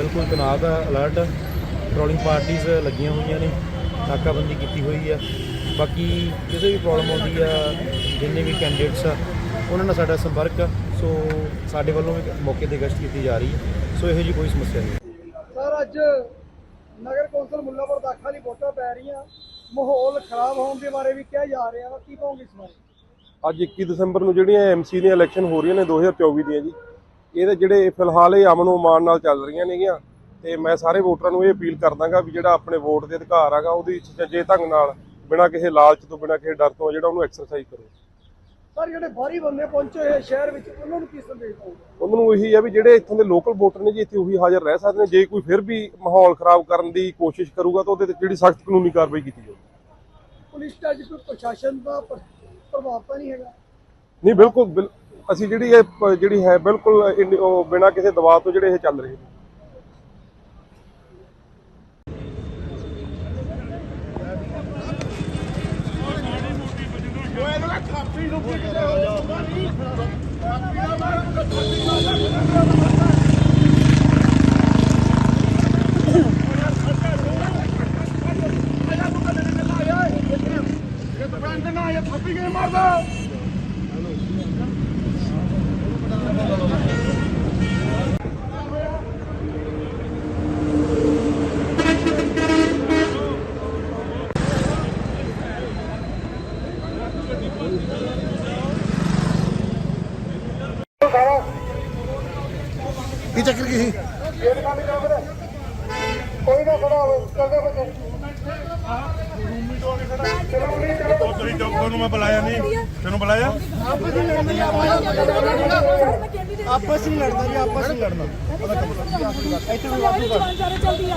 ਬਿਲਕੁਲ ਤਣਾਅ ਦਾ alert patrolling ਪਾਰਟੀਆਂ ਲੱਗੀਆਂ ਹੋਈਆਂ ਨੇ। ਨਾਕਾਬੰਦੀ ਕੀਤੀ ਹੋਈ ਆ। ਬਾਕੀ ਕਿਸੇ ਵੀ ਪ੍ਰੋਬਲਮ ਆਉਂਦੀ ਆ ਜਿੰਨੇ ਵੀ ਕੈਂਡੀਡੇਟਸ ਆ ਉਹਨਾਂ ਨਾਲ ਸਾਡਾ ਸੰਪਰਕ ਆ। ਸੋ ਸਾਡੇ ਵੱਲੋਂ ਵੀ ਮੌਕੇ ਤੇ ਗਸ਼ਤ ਕੀਤੀ ਜਾ ਰਹੀ ਹੈ ਸੋ ਇਹੋ ਜੀ ਕੋਈ ਸਮੱਸਿਆ ਨਹੀਂ। ਸਰ ਅੱਜ ਨਗਰ ਕੌਂਸਲ ਮੁੱਲਾਪੁਰ ਦਾਖਾ ਲਈ ਵੋਟਾਂ ਪੈ ਰਹੀਆਂ। ਮਾਹੌਲ ਖਰਾਬ ਹੋਣ ਦੇ ਬਾਰੇ ਵੀ ਕਿਹਾ ਜਾ ਰਿਹਾ ਕੀ ਕਹੋਗੇ ਇਸ ਬਾਰੇ? ਅੱਜ 21 ਦਸੰਬਰ ਨੂੰ ਜਿਹੜੀਆਂ ਐਮਸੀ ਦੀਆਂ ਇਲੈਕਸ਼ਨ ਹੋ ਰਹੀਆਂ ਨੇ 2024 ਦੀਆਂ ਜੀ। ਇਹਦੇ ਜਿਹੜੇ ਫਿਲਹਾਲ ਇਹ ਅਮਨ ਮਾਨ ਨਾਲ ਚੱਲ ਰਹੀਆਂ ਨੇਗੀਆਂ ਤੇ ਮੈਂ ਸਾਰੇ ਵੋਟਰਾਂ ਨੂੰ ਇਹ ਅਪੀਲ ਕਰਦਾਗਾ ਵੀ ਜਿਹੜਾ ਆਪਣੇ ਵੋਟ ਦੇ ਅਧਿਕਾਰ ਹੈਗਾ ਉਹਦੀ ਸੁਚੱਜੇ ਢੰਗ ਨਾਲ ਬਿਨਾਂ ਕਿਸੇ ਲਾਲਚ ਤੋਂ ਬਿਨਾਂ ਕਿਸੇ ਡਰ ਤੋਂ ਜਿਹੜਾ ਉਹਨੂੰ ਐਕਸਰਸਾਈਜ਼ ਕਰੋ। ਸਰ ਜਿਹੜੇ ਬਾਹਰੀ ਬੰਦੇ ਪਹੁੰਚੇ ਹੋਏ ਸ਼ਹਿਰ ਵਿੱਚ ਉਹਨਾਂ ਨੂੰ ਕੀ ਸੰਦੇਸ਼ ਦਊਗਾ ਉਹਨਾਂ ਨੂੰ ਇਹੀ ਆ ਵੀ ਜਿਹੜੇ ਇੱਥੋਂ ਦੇ ਲੋਕਲ ਵੋਟਰ ਨੇ ਜੀ ਇੱਥੇ ਉਹੀ ਹਾਜ਼ਰ ਰਹਿ ਸਕਦੇ ਨੇ। ਜੇ ਕੋਈ ਫਿਰ ਵੀ ਮਾਹੌਲ ਖਰਾਬ ਕਰਨ ਦੀ ਕੋਸ਼ਿਸ਼ ਕਰੂਗਾ ਤਾਂ ਉਹਦੇ ਤੇ ਜਿਹੜੀ ਸਖਤ ਕਾਨੂੰਨੀ ਕਾਰਵਾਈ ਕੀਤੀ ਜਾਊਗੀ ਪੁਲਿਸ ਦਾ ਕੋਈ ਪ੍ਰਸ਼ਾਸਨ ਦਾ ਪ੍ਰ- ਪ੍ਰਭਾਵ ਤਾਂ ਨਹੀਂ ਹੈਗਾ। ਨਹੀਂ ਬਿਲਕੁਲ ਬਿਲ- ਅਸੀਂ ਜਿਹੜੀ ਇਹ ਪ- ਜਿਹੜੀ ਹੈ ਬਿਲਕੁਲ ਇੰਨੀ- ਉਹ ਬਿਨਾਂ ਕਿਸੇ ਦਬਾਅ ਤੋਂ ਜਿਹੜੇ ਇਹ ਚੱਲ ਰਹੇ ਨੇ। ਕੀ ਚੱਕਰ ਕੀ ਸੀ? ਕੋਈ ਨਾ ਖੜਾ ਹੋਵੇ ਚੱਲਦੇ ਬੱਚੇ ਤੁਸੀਂ ਡਾਕਟਰ ਨੂੰ ਮੈਂ ਬੁਲਾਇਆ ਨਹੀਂ। ਤੈਨੂੰ ਬੁਲਾਇਆ? ਆਪਸ ਵਿੱਚ ਲੜਨਾ ਜੀ ਆਪਸ ਵਿੱਚ ਲੜਨਾ।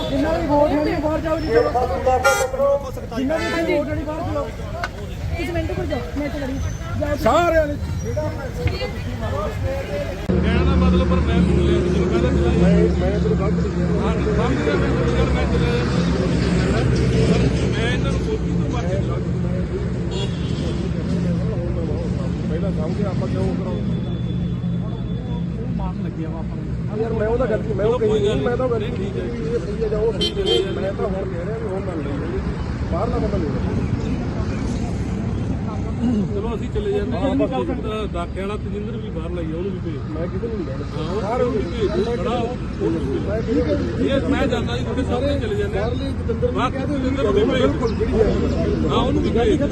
ਜਿੰਨਾ ਵੀ ਵੋਟ ਹੋਣੀ ਬਾਹਰ ਜਾਓ ਜੀ ਜਿੰਨਾ ਵੀ ਵੋਟ ਹੋਣੀ ਬਾਹਰ ਜਾਓ। ਇੱਕ ਮਿੰਟ ਕੋਲ ਜਾਓ ਮੈਂ ਤੇ ਜਾ ਸਾਰਿਆਂ ਨੇ। ਪਹਿਲਾਂ ਸਮਝੇ ਆਪਾਂ ਕਿਉਂ ਕਰਾਉਂਦੇ ਮਾਰਨ ਲੱਗਿਆ ਵਾ ਆਪਾਂ ਯਾਰ ਮੈਂ ਉਹਦਾ ਗਲਤੀ ਮੈਂ ਉਹ ਕਹੀ ਨਹੀਂ ਮੈਂ ਤਾਂ ਗਲਤੀ ਠੀਕ ਹੈ। ਇਹ ਸਹੀ ਹੈ ਜਾਂ ਉਹ ਸਹੀ ਹੈ। ਮੈਂ ਤਾਂ ਹੁਣ ਕਹਿ ਰਿਹਾ ਵੀ ਹੁਣ ਗੱਲ ਨਹੀਂ ਬਾਹਰਲਾ ਬੰਦਾ ਨਹੀਂ। ਚਲੋ ਅਸੀਂ ਚਲੇ ਜਾਂਦੇ ਹਾਂ। ਬਾਕੀ ਦਾਖੇ ਵਾਲਾ ਤਜਿੰਦਰ ਵੀ ਬਾਹਰ ਲਈ ਉਹਨੂੰ ਵੀ ਭੇਜ ਮੈਂ ਕਿਤੇ ਨਹੀਂ ਲੈਣਾ ਹਾਂ ਸਾਰੇ ਉਹਨੂੰ ਵੀ ਭੇਜ ਦਿਓ, ਖੜਾ ਉਹਨੂੰ ਵੀ ਭੇਜ ਦਿਓ। ਇਹ ਮੈਂ ਜਾਂਦਾ ਜੀ ਤੁਹਾਡੇ ਸਾਹਮਣੇ ਚਲੇ ਜਾਂਦੇ ਹਾਂ। ਬਾਕੀ ਤਜਿੰਦਰ ਨੂੰ ਵੀ ਭੇਜ ਦਿਓ। ਹਾਂ। ਉਹਨੂੰ ਵੀ ਭੇਜ ਦਿਓ।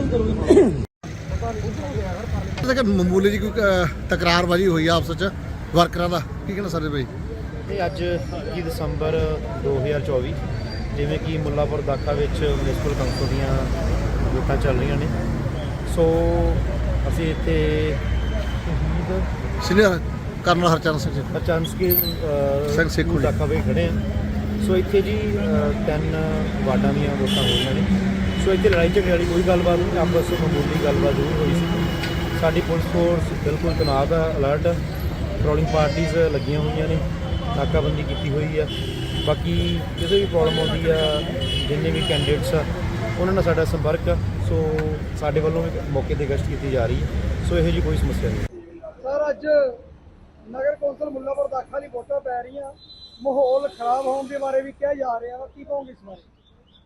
ਕਿ ਮਾਮੂਲੀ ਜੀ ਕੋਈ ਤਕਰਾਰਬਾਜ਼ੀ ਹੋਈ ਆ ਆਪਸ ਵਿੱਚ ਵਰਕਰਾਂ ਦਾ। ਕੀ ਕਹਿਣਾ ਸਾਰੇ ਭਾਈ ਇਹ ਅੱਜ 21 ਦਸੰਬਰ 2024 ਜਿਵੇਂ ਕਿ ਮੁੱਲਾਪੁਰ ਦਾਖਾ ਵਿੱਚ ਮਿਊਨਿਸਪਲ ਕਾਉਂਸਲ ਦੀਆਂ ਵੋਟਾਂ ਚੱਲ ਰਹੀਆਂ ਨੇ। ਸੋ ਅਸੀਂ ਇੱਥੇ ਸ਼ਹੀਦ ਸੀਨੀਅਰ ਕਰਨਲ ਹਰਚਰਨ ਸਿੰਘ ਜੀ। ਅਚਾਨਸਕੀ ਸਿੰਘ ਸੇਖੂ ਜੀ। ਦਾਖਾ ਖੜੇ ਆ। ਸੋ ਇੱਥੇ ਜੀ ਅ, ਤਿੰਨ ਵਾਰਡਾਂ ਦੀਆਂ ਵੋਟਾਂ ਹੋਈਆਂ ਨੇ। ਸੋ ਇੱਥੇ ਲੜਾਈ ਝਗੜੇ ਵਾਲੀ ਕੋਈ ਗੱਲਬਾਤ ਨਹੀਂ ਆਪਸ ਵਿੱਚ ਮਾਮੂਲੀ ਗੱਲਬਾਤ ਜ਼ਰੂਰ ਹੋਈ ਸੀ। ਸਾਡੀ ਪੁਲਿਸ ਫੋਰਸ ਬਿਲਕੁਲ ਤਣਾਅ ਦਾ ਅਲਰਟ ਪੈਟਰੋਲਿੰਗ ਪਾਰਟੀਆਂ ਲੱਗੀਆਂ ਹੋਈਆਂ ਨੇ ਨਾਕਾਬੰਦੀ ਕੀਤੀ ਹੋਈ ਆ। ਬਾਕੀ ਕਿਸੇ ਵੀ ਪ੍ਰੋਬਲਮ ਆਉਂਦੀ ਆ ਜਿੰਨੇ ਵੀ ਕੈਂਡੀਡੇਟਸ ਆ ਉਹਨਾਂ ਨਾਲ ਸਾਡਾ ਸੰਪਰਕ ਸੋ ਸਾਡੇ ਵੱਲੋਂ ਵੀ ਮੌਕੇ ਤੇ ਗਸ਼ਤ ਕੀਤੀ ਜਾ ਰਹੀ ਹੈ। ਸੋ ਇਹੋ ਜੀ ਕੋਈ ਸਮੱਸਿਆ ਨਹੀਂ। ਸਰ ਅੱਜ ਨਗਰ ਕੌਂਸਲ ਮੁੱਲਾਪੁਰ ਦਾਖਾ ਲਈ ਵੋਟਾਂ ਪੈ ਰਹੀਆਂ। ਮਾਹੌਲ ਖਰਾਬ ਹੋਣ ਦੇ ਬਾਰੇ ਵੀ ਕਿਹਾ ਜਾ ਰਿਹਾ ਵਾ। ਕੀ ਕਹੋਗੇ ਇਸ ਬਾਰੇ?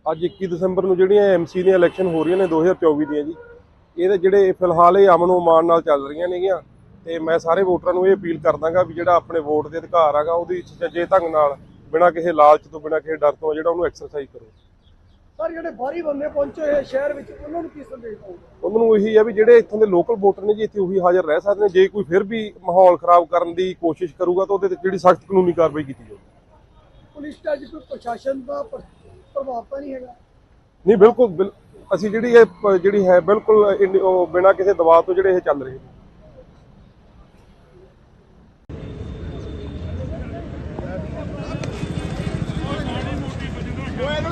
ਅੱਜ 21 ਦਸੰਬਰ ਨੂੰ ਜਿਹੜੀਆਂ ਐਮਸੀ ਦੀਆਂ ਇਲੈਕਸ਼ਨ ਹੋ ਰਹੀਆਂ ਨੇ 2024 ਦੀਆਂ ਜੀ ਇਹਦੇ ਜਿਹੜੇ ਫਿਲਹਾਲ ਇਹ ਅਮਨ ਮਾਨ ਨਾਲ ਚੱਲ ਰਹੀਆਂ ਨੇਗੀਆਂ। ਤੇ ਮੈਂ ਸਾਰੇ ਵੋਟਰਾਂ ਨੂੰ ਇਹ ਅਪੀਲ ਕਰਦਾਗਾ ਵੀ ਜਿਹੜਾ ਆਪਣੇ ਵੋਟ ਦੇ ਅਧਿਕਾਰ ਹੈਗਾ ਉਹਦੀ ਸੁਚੱਜੇ ਢੰਗ ਨਾਲ ਬਿਨਾਂ ਕਿਸੇ ਲਾਲਚ ਤੋਂ ਬਿਨਾਂ ਕਿਸੇ ਡਰ ਤੋਂ ਜਿਹੜਾ ਉਹਨੂੰ ਐਕਸਰਸਾਈਜ਼ ਕਰੋ। ਸਰ ਜਿਹੜੇ ਬਾਹਰੀ ਬੰਦੇ ਪਹੁੰਚੇ ਹੋਏ ਸ਼ਹਿਰ ਵਿੱਚ ਉਹਨਾਂ ਨੂੰ ਕੀ ਸੰਦੇਸ਼ ਦਊਗਾ ਉਹਨਾਂ ਨੂੰ ਇਹੀ ਆ ਵੀ ਜਿਹੜੇ ਇੱਥੋਂ ਦੇ ਲੋਕਲ ਵੋਟਰ ਨੇ ਜੀ ਇੱਥੇ ਉਹੀ ਹਾਜ਼ਰ ਰਹਿ ਸਕਦੇ ਨੇ। ਜੇ ਕੋਈ ਫਿਰ ਵੀ ਮਾਹੌਲ ਖਰਾਬ ਕਰਨ ਦੀ ਕੋਸ਼ਿਸ਼ ਕਰੂਗਾ ਤਾਂ ਉਹਦੇ ਤੇ ਜਿਹੜੀ ਸਖਤ ਕਾਨੂੰਨੀ ਕਾਰਵਾਈ ਕੀਤੀ ਜਾਊਗੀ। ਪੁਲਿਸ ਦਾ ਕੋਈ ਪ੍ਰਸ਼ਾਸਨ ਦਾ ਪ੍ਰ- ਪ੍ਰਭਾਵ ਤਾਂ ਨਹੀਂ ਹੈਗਾ। ਨਹੀਂ ਬਿਲਕੁਲ ਬਿਲ- ਅਸੀਂ ਜਿਹੜੀ ਇਹ ਜਿਹੜੀ ਹੈ ਬਿਲਕੁਲ ਬਿਨਾਂ ਕਿਸੇ ਦਬਾਅ ਤੋਂ ਜਿਹੜੇ ਇਹ ਚੱਲ ਰਹੇ ਨੇ।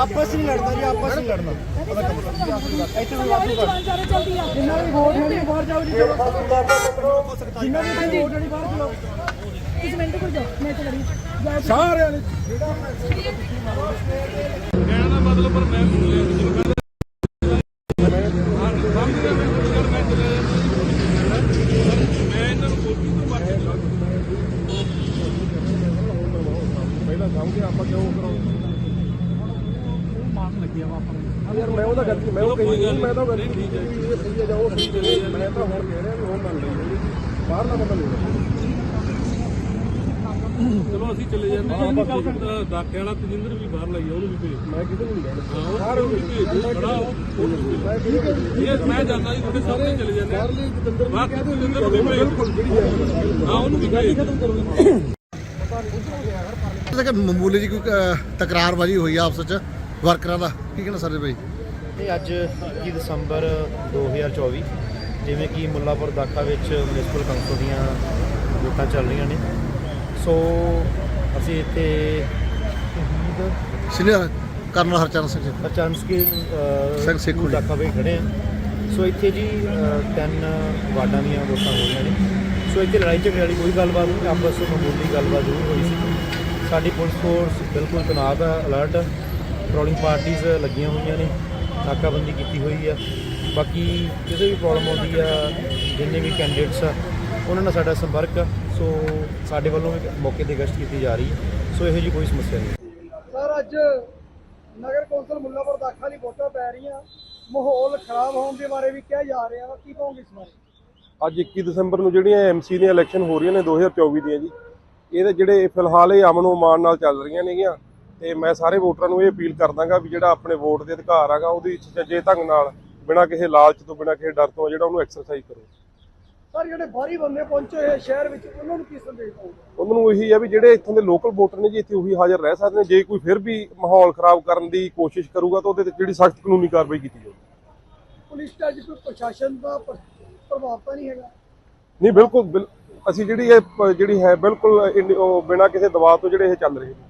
ਆਪਸ ਵਿੱਚ ਲੜਨਾ ਜੀ ਆਪਸ ਵਿੱਚ ਲੜਨਾ। ਇੱਥੇ ਵੀ ਵਾਪਸ ਕਰ ਚੱਲਦੀ ਆ ਜਿੰਨਾ ਵੀ ਵੋਟ ਹੈ ਬਾਹਰ ਜਾਓ ਜੀ ਜਿੰਨਾ ਵੀ ਵੋਟ ਹੈ ਬਾਹਰ ਜਾਓ ਇੱਕ ਮਿੰਟ ਕੋਲ ਜਾਓ ਮੈਂ ਤੇ ਲੜੀ ਜਾਓ ਸਾਰਿਆਂ ਨੇ। ਕਹਿਣ ਦਾ ਮਤਲਬ ਪਰ ਮੈਂ ਸੁਣ ਲਿਆ ਤੁਸੀਂ ਕਹਿੰਦੇ ਸਮਝ ਪਹਿਲਾਂ ਸਮਝਿਆ ਆਪਾਂ ਕਿਉਂ ਕਰਾਉਂਦੇ? ਮਾਰਨ ਲੱਗਿਆ ਵਾ ਆਪਾਂ ਯਾਰ ਮੈਂ ਉਹਦਾ ਗਲਤੀ ਮੈਂ ਉਹ ਕਹੀ ਨਹੀਂ ਮੈਂ ਤਾਂ ਗਲਤੀ ਠੀਕ ਹੈ ਇਹ ਸਹੀ ਹੈ ਜਾਂ ਉਹ ਸਹੀ ਹੈ ਮੈਂ ਤਾਂ ਹੁਣ ਕਹਿ ਰਿਹਾ ਵੀ ਹੁਣ ਮੰਨ ਲਈ ਬਾਹਰ ਦਾ ਪਤਾ ਨਹੀਂ ਚਲੋ ਅਸੀਂ ਚਲੇ ਜਾਂਦੇ ਹਾਂ। ਬਾਕੀ ਦਾਕੇ ਵਾਲਾ ਤਜਿੰਦਰ ਵੀ ਬਾਹਰ ਲਈ ਉਹਨੂੰ ਵੀ ਭੇਜ ਮੈਂ ਕਿਸੇ ਨੂੰ ਨਹੀਂ ਕਹਿਣਾ ਹਾਂ ਉਹਨੂੰ ਵੀ ਭੇਜ ਦਿਓ। ਖੜਾ ਉਹ ਉਹਨੂੰ ਵੀ ਭੇਜ ਦਿਓ। ਇਹ ਮੈਂ ਜਾਂਦਾ ਜੀ ਤੁਹਾਡੇ ਸਾਹਮਣੇ ਚਲੇ ਜਾਂਦੇ ਹਾਂ। ਬਾਕੀ ਤਜਿੰਦਰ ਨੂੰ ਵੀ ਭੇਜ ਦਿਓ। ਹਾਂ। ਉਹਨੂੰ ਵੀ ਭੇਜ ਦਿਓ। ਕਿ ਮਾਮੂਲੀ ਜੀ ਕੋਈ ਤਕਰਾਰਬਾਜ਼ੀ ਹੋਈ ਆ ਆਪਸ ਵਿੱਚ। ਵਰਕਰਾਂ ਦਾ। ਕੀ ਕਹਿਣਾ ਸਰ ਭਾਈ ਇਹ ਅੱਜ 21 ਦਸੰਬਰ 2024 ਜਿਵੇਂ ਕਿ ਮੁੱਲਾਪੁਰ ਦਾਖਾ ਵਿੱਚ ਮਿਊਨਿਸਪਲ ਕਾਉਂਸਲ ਦੀਆਂ ਵੋਟਾਂ ਚੱਲ ਰਹੀਆਂ ਨੇ। ਸੋ ਅਸੀਂ ਇੱਥੇ ਸੀਨੀਅਰ ਕਰਨਲ ਹਰਚਰਨ ਸਿੰਘ ਜੀ। ਅਚਾਨਸਕੀ ਸਿੰਘ ਸੇਖੂ ਜੀ। ਦਾਖਾ ਵਿੱਚ ਖੜੇ ਆ। ਸੋ ਇੱਥੇ ਜੀ ਅ, ਤਿੰਨ ਵਾਰਡਾਂ ਦੀਆਂ ਵੋਟਾਂ ਹੋ ਰਹੀਆਂ ਨੇ। ਸੋ ਇੱਥੇ ਲੜਾਈ ਝਗੜੇ ਵਾਲੀ ਕੋਈ ਗੱਲਬਾਤ ਨਹੀਂ। ਆਪਸ ਵਿੱਚ ਮਾਮੂਲੀ ਗੱਲਬਾਤ ਜ਼ਰੂਰ ਹੋਈ ਸੀ। ਸਾਡੀ ਪੁਲਿਸ ਫੋਰਸ ਬਿਲਕੁਲ ਤਨਾਬ ਹੈ ਅਲਰਟ ਪੈਟਰੋਲਿੰਗ ਪਾਰਟੀਆਂ ਲੱਗੀਆਂ ਹੋਈਆਂ ਨੇ ਨਾਕਾਬੰਦੀ ਕੀਤੀ ਹੋਈ ਆ। ਬਾਕੀ ਕਿਸੇ ਵੀ ਪ੍ਰੋਬਲਮ ਆਉਂਦੀ ਆ ਜਿੰਨੇ ਵੀ ਕੈਂਡੀਡੇਟਸ ਆ ਉਹਨਾਂ ਨਾਲ ਸਾਡਾ ਸੰਪਰਕ ਆ। ਸੋ ਸਾਡੇ ਵੱਲੋਂ ਵੀ ਮੌਕੇ ਤੇ ਗਸ਼ਤ ਕੀਤੀ ਜਾ ਰਹੀ ਹੈ ਸੋ ਇਹੋ ਜਿਹੀ ਕੋਈ ਸਮੱਸਿਆ ਨਹੀਂ। ਸਰ ਅੱਜ ਨਗਰ ਕੌਂਸਲ ਮੁੱਲਾਪੁਰ ਦਾਖਾ ਦੀ ਵੋਟਾਂ ਪੈ ਰਹੀਆਂ। ਮਾਹੌਲ ਖਰਾਬ ਹੋਣ ਦੇ ਬਾਰੇ ਵੀ ਕਿਹਾ ਜਾ ਰਿਹਾ ਕੀ ਕਹੋਗੇ ਇਸ ਬਾਰੇ? ਅੱਜ 21 ਦਸੰਬਰ ਨੂੰ ਜਿਹੜੀਆਂ ਐਮਸੀ ਦੀਆਂ ਇਲੈਕਸ਼ਨ ਹੋ ਰਹੀਆਂ ਨੇ 2024 ਦੀਆਂ ਜੀ ਇਹਦੇ ਜਿਹੜੇ ਫਿਲਹਾਲ ਇਹ ਅਮਨ ਓਮਾਨ ਨਾਲ ਚੱਲ ਰਹੀਆਂ ਨੇਗੀਆਂ। ਤੇ ਮੈਂ ਸਾਰੇ ਵੋਟਰਾਂ ਨੂੰ ਇਹ ਅਪੀਲ ਕਰਦਾਗਾ ਵੀ ਜਿਹੜਾ ਆਪਣੇ ਵੋਟ ਦੇ ਅਧਿਕਾਰ ਹੈਗਾ ਉਹਦੀ ਸੁਚੱਜੇ ਢੰਗ ਨਾਲ ਬਿਨਾਂ ਕਿਸੇ ਲਾਲਚ ਤੋਂ ਬਿਨਾਂ ਕਿਸੇ ਡਰ ਤੋਂ ਜਿਹੜਾ ਉਹਨੂੰ ਐਕਸਰਸਾਈਜ਼ ਕਰੋ। ਸਰ ਜਿਹੜੇ ਬਾਹਰੀ ਬੰਦੇ ਪਹੁੰਚੇ ਹੋਏ ਸ਼ਹਿਰ ਵਿੱਚ ਉਹਨਾਂ ਨੂੰ ਕੀ ਸੰਦੇਸ਼ ਦਊਗਾ ਉਹਨਾਂ ਨੂੰ ਇਹੀ ਹੈ ਵੀ ਜਿਹੜੇ ਇੱਥੋਂ ਦੇ ਲੋਕਲ ਵੋਟਰ ਨੇ ਜੀ ਇੱਥੇ ਉਹੀ ਹਾਜ਼ਰ ਰਹਿ ਸਕਦੇ ਨੇ। ਜੇ ਕੋਈ ਫਿਰ ਵੀ ਮਾਹੌਲ ਖਰਾਬ ਕਰਨ ਦੀ ਕੋਸ਼ਿਸ਼ ਕਰੂਗਾ ਤਾਂ ਉਹਦੇ ਤੇ ਜਿਹੜੀ ਸਖਤ ਕਾਨੂੰਨੀ ਕਾਰਵਾਈ ਕੀਤੀ ਜਾਊਗੀ। ਪੁਲਿਸ ਦਾ ਕੋਈ ਪ੍ਰਸ਼ਾਸਨ ਦਾ ਪ੍ਰ- ਪ੍ਰਭਾਵ ਤਾਂ ਨਹੀਂ ਹੈਗਾ? ਨਹੀਂ ਬਿਲਕੁਲ ਬਿਲ- ਅਸੀਂ ਜਿਹੜੀ ਇਹ ਜਿਹੜੀ ਹੈ ਬਿਲਕੁਲ ਬਿਨਾਂ ਕਿਸੇ ਦਬਾਅ ਤੋਂ ਜਿਹੜੇ ਇਹ ਚੱਲ ਰਹੇ ਨੇ।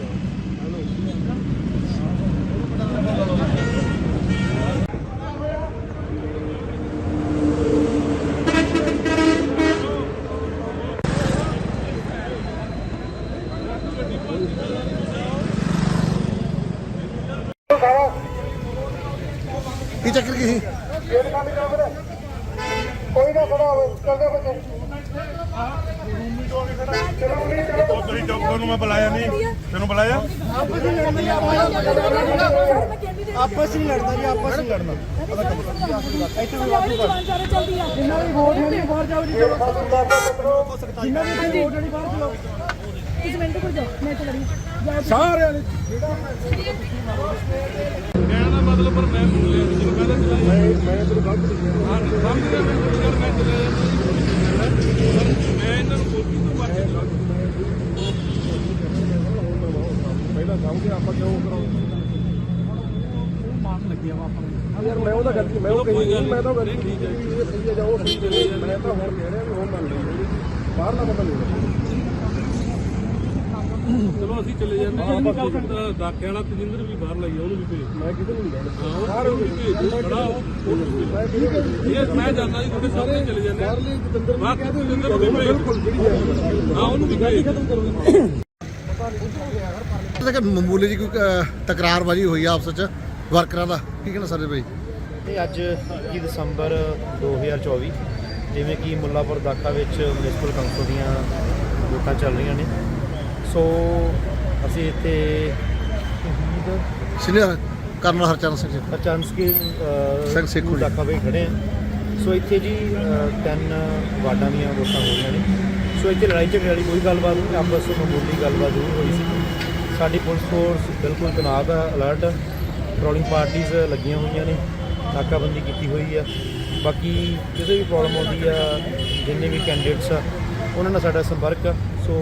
ਕੀ ਚੱਕਰ ਕੀ ਸੀ ਕੋਈ ਨਾ ਖੜਾ ਹੋ ਚੱਲਦੇ ਬੱਚੇ ਉਹ ਤੇਰੀ ਚੌਕੋ ਨੂੰ ਮੈਂ ਬੁਲਾਇਆ ਨਹੀਂ ਤੈਨੂੰ ਬੁਲਾਇਆ ਆਪਸ ਵਿੱਚ ਲੜਨਾ ਜੀ ਆਪਸ ਵਿੱਚ ਲੜਨਾ ਜੀ ਆਪਸ ਵਿੱਚ ਲੜਨਾ ਇੱਥੇ ਵੀ ਵਾਪਸ ਕਰ ਚੱਲਦੀ ਆ। ਜਿੰਨਾ ਵੀ ਵੋਟ ਹੈ ਬਾਹਰ ਜਾਓ ਜੀ ਜਿੰਨਾ ਵੀ ਵੋਟ ਹੈ ਬਾਹਰ ਜਾਓ ਇੱਕ ਮਿੰਟ ਕੋਲ ਜਾਓ ਮੈਂ ਤੇ ਲੜੀ ਜਾਓ ਸਾਰਿਆਂ ਨੇ। ਕਹਿਣ ਦਾ ਮਤਲਬ ਪਰ ਮੈਂ ਸੁਣ ਲਿਆ ਤੁਸੀਂ ਕਹਿੰਦੇ ਚਲਾ ਮੈਂ ਤੈਨੂੰ ਗਲਤ ਹਾਂ ਸਮਝ ਗਿਆ ਮੈਂ ਕੋਈ ਗੱਲ ਮੈਂ ਚਲਾ ਜਾਂਦਾ। ਮੈਂ ਇਹਨਾਂ ਨੂੰ ਕੋਠੀ ਤੋਂ ਮਾਰ ਕੇ ਲਾ ਪਹਿਲਾਂ ਸਮਝਿਆ ਆਪਾਂ ਕਿਉਂ ਕਰਾਉਂਦੇ। ਮਾਰਨ ਲੱਗਿਆ ਵਾ ਆਪਾਂ ਯਾਰ ਮੈਂ ਉਹਦਾ ਗਲਤੀ ਮੈਂ ਉਹ ਕਹੀ ਮੈਂ ਤਾਂ ਗਲਤੀ ਠੀਕ ਹੈ ਇਹ ਸਹੀ ਹੈ ਜਾਂ ਸਹੀ ਹੈ ਮੈਂ ਤਾਂ ਹੁਣ ਕਹਿ ਰਿਹਾ ਵੀ ਹੁਣ ਮੰਨ ਲਈ ਬਾਹਰ ਦਾ ਪਤਾ ਨਹੀਂ ਚਲੋ ਅਸੀਂ ਚਲੇ ਜਾਂਦੇ ਹਾਂ ਬਾਕੀ ਵਾਲਾ ਤਜਿੰਦਰ ਵੀ ਬਾਹਰ ਲਈ ਉਹਨੂੰ ਵੀ ਭੇਜ ਮੈਂ ਕਿਸੇ ਨਹੀਂ ਕਹਿਣਾ ਹਾਂ ਉਹਨੂੰ ਭੇਜ ਖੜਾ ਉਹ ਇਹ ਮੈਂ ਜਾਂਦਾ ਜੀ ਤੁਹਾਡੇ ਸਾਹਮਣੇ ਚਲੇ ਜਾਂਦੇ ਹਾਂ ਬਾਕੀ ਤਜਿੰਦਰ ਨੂੰ ਵੀ ਭੇਜ ਦਿਓ। ਹਾਂ ਉਹਨੂੰ ਵੀ ਭੇਜ ਦਿਓ। ਕਿ ਮਾਮੂਲੀ ਜੀ ਕੋਈ ਤਕਰਾਰਬਾਜ਼ੀ ਹੋਈ ਆ ਆਪਸ ਵਿੱਚ ਵਰਕਰਾਂ ਦਾ ਕੀ ਕਹਿਣਾ ਸਰ ਭਾਈ ਇਹ ਅੱਜ 21 ਦਸੰਬਰ 2024 ਜਿਵੇਂ ਕਿ ਮੁੱਲਾਪੁਰ ਦਾਖਾ ਵਿੱਚ ਮਿਊਨਿਸਪਲ ਕਾਉਂਸਲ ਦੀਆਂ ਵੋਟਾਂ ਚੱਲ ਰਹੀਆਂ ਨੇ। ਸੋ ਅਸੀਂ ਇੱਥੇ ਸੀਨੀਅਰ ਕਰਨਲ ਹਰਚਰਨ ਸਿੰਘ ਜੀ। ਕੇ ਸਿੰਘ ਸੇਖੂ। ਦਾਖਾ ਵੇ ਖੜੇ ਆ ਸੋ ਇੱਥੇ ਜੀ ਤਿੰਨ ਵਾਰਡਾਂ ਦੀਆਂ ਵੋਟਾਂ ਹੋਈਆਂ ਨੇ। ਸੋ ਇੱਥੇ ਲੜਾਈ ਝਗੜੇ ਵਾਲੀ ਕੋਈ ਗੱਲਬਾਤ ਨਹੀਂ ਆਪਸ ਵਿੱਚ ਮਾਮੂਲੀ ਗੱਲਬਾਤ ਜ਼ਰੂਰ ਹੋਈ ਸੀ। ਸਾਡੀ ਪੁਲਿਸ ਫੋਰਸ ਬਿਲਕੁਲ ਤਨਾਬ ਹੈ ਅਲਰਟ ਪੈਟਰੋਲਿੰਗ ਪਾਰਟੀਆਂ ਲੱਗੀਆਂ ਹੋਈਆਂ ਨੇ ਨਾਕਾਬੰਦੀ ਕੀਤੀ ਹੋਈ ਆ। ਬਾਕੀ ਕਿਸੇ ਵੀ ਪ੍ਰੋਬਲਮ ਆਉਂਦੀ ਆ ਜਿੰਨੇ ਵੀ ਕੈਂਡੀਡੇਟਸ ਆ ਉਹਨਾਂ ਨਾਲ ਸਾਡਾ ਸੰਪਰਕ ਆ। ਸੋ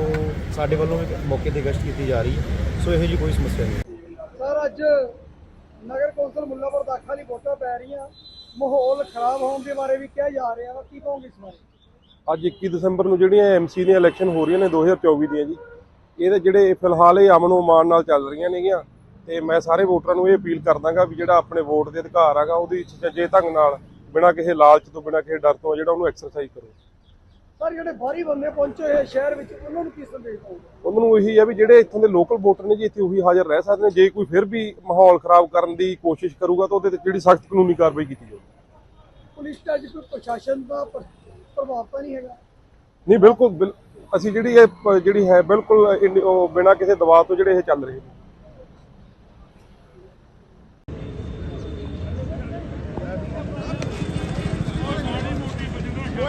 ਸਾਡੇ ਵੱਲੋਂ ਵੀ ਮੌਕੇ ਤੇ ਗਸ਼ਤ ਕੀਤੀ ਜਾ ਰਹੀ ਹੈ ਸੋ ਇਹੋ ਜਿਹੀ ਕੋਈ ਸਮੱਸਿਆ ਨਹੀਂ। ਸਰ ਅੱਜ ਨਗਰ ਕੌਂਸਲ ਮੁੱਲਾਪੁਰ ਦਾਖਾ ਦੀ ਵੋਟਾਂ ਪੈ ਰਹੀਆਂ। ਮਾਹੌਲ ਖਰਾਬ ਹੋਣ ਦੇ ਬਾਰੇ ਵੀ ਕਿਹਾ ਜਾ ਰਿਹਾ ਵਾ। ਕੀ ਕਹੋਗੇ ਇਸ ਬਾਰੇ? ਅੱਜ 21 ਦਸੰਬਰ ਨੂੰ ਜਿਹੜੀਆਂ ਐਮਸੀ ਦੀਆਂ ਇਲੈਕਸ਼ਨ ਹੋ ਰਹੀਆਂ ਨੇ 2024 ਦੀਆਂ ਜੀ ਇਹਦੇ ਜਿਹੜੇ ਫਿਲਹਾਲ ਇਹ ਅਮਨ ਓਮਾਨ ਨਾਲ ਚੱਲ ਰਹੀਆਂ ਨੇਗੀਆਂ। ਤੇ ਮੈਂ ਸਾਰੇ ਵੋਟਰਾਂ ਨੂੰ ਇਹ ਅਪੀਲ ਕਰਦਾਗਾ ਵੀ ਜਿਹੜਾ ਆਪਣੇ ਵੋਟ ਦੇ ਅਧਿਕਾਰ ਹੈਗਾ ਉਹਦੀ ਸੁਚੱਜੇ ਢੰਗ ਨਾਲ ਬਿਨਾਂ ਕਿਸੇ ਲਾਲਚ ਤੋਂ ਬਿਨਾਂ ਕਿਸੇ ਡਰ ਤੋਂ ਜਿਹੜਾ ਉਹਨੂੰ ਐਕਸਰਸਾਈਜ਼ ਕਰੋ। ਸਰ ਜਿਹੜੇ ਬਾਹਰੀ ਬੰਦੇ ਪਹੁੰਚੇ ਹੋਏ ਸ਼ਹਿਰ ਵਿੱਚ ਉਹਨਾਂ ਨੂੰ ਕੀ ਸੰਦੇਸ਼ ਦਊਗਾ ਉਹਨਾਂ ਨੂੰ ਇਹੀ ਹੈ ਵੀ ਜਿਹੜੇ ਇੱਥੋਂ ਦੇ ਲੋਕਲ ਵੋਟਰ ਨੇ ਜੀ ਇੱਥੇ ਉਹੀ ਹਾਜ਼ਰ ਰਹਿ ਸਕਦੇ ਨੇ। ਜੇ ਕੋਈ ਫਿਰ ਵੀ ਮਾਹੌਲ ਖਰਾਬ ਕਰਨ ਦੀ ਕੋਸ਼ਿਸ਼ ਕਰੂਗਾ ਤਾਂ ਉਹਦੇ ਤੇ ਜਿਹੜੀ ਸਖਤ ਕਾਨੂੰਨੀ ਕਾਰਵਾਈ ਕੀਤੀ ਜਾਊਗੀ। ਪੁਲਿਸ ਦਾ ਕੋਈ ਪ੍ਰਸ਼ਾਸਨ ਦਾ ਪ੍ਰ- ਪ੍ਰਭਾਵ ਤਾਂ ਨਹੀਂ ਹੈਗਾ? ਨਹੀਂ ਬਿਲਕੁਲ ਬਿਲ- ਅਸੀਂ ਜਿਹੜੀ ਇਹ ਜਿਹੜੀ ਹੈ ਬਿਲਕੁਲ ਬਿਨਾਂ ਕਿਸੇ ਦਬਾਅ ਤੋਂ ਜਿਹੜੇ ਇਹ ਚੱਲ ਰਹੇ ਨੇ।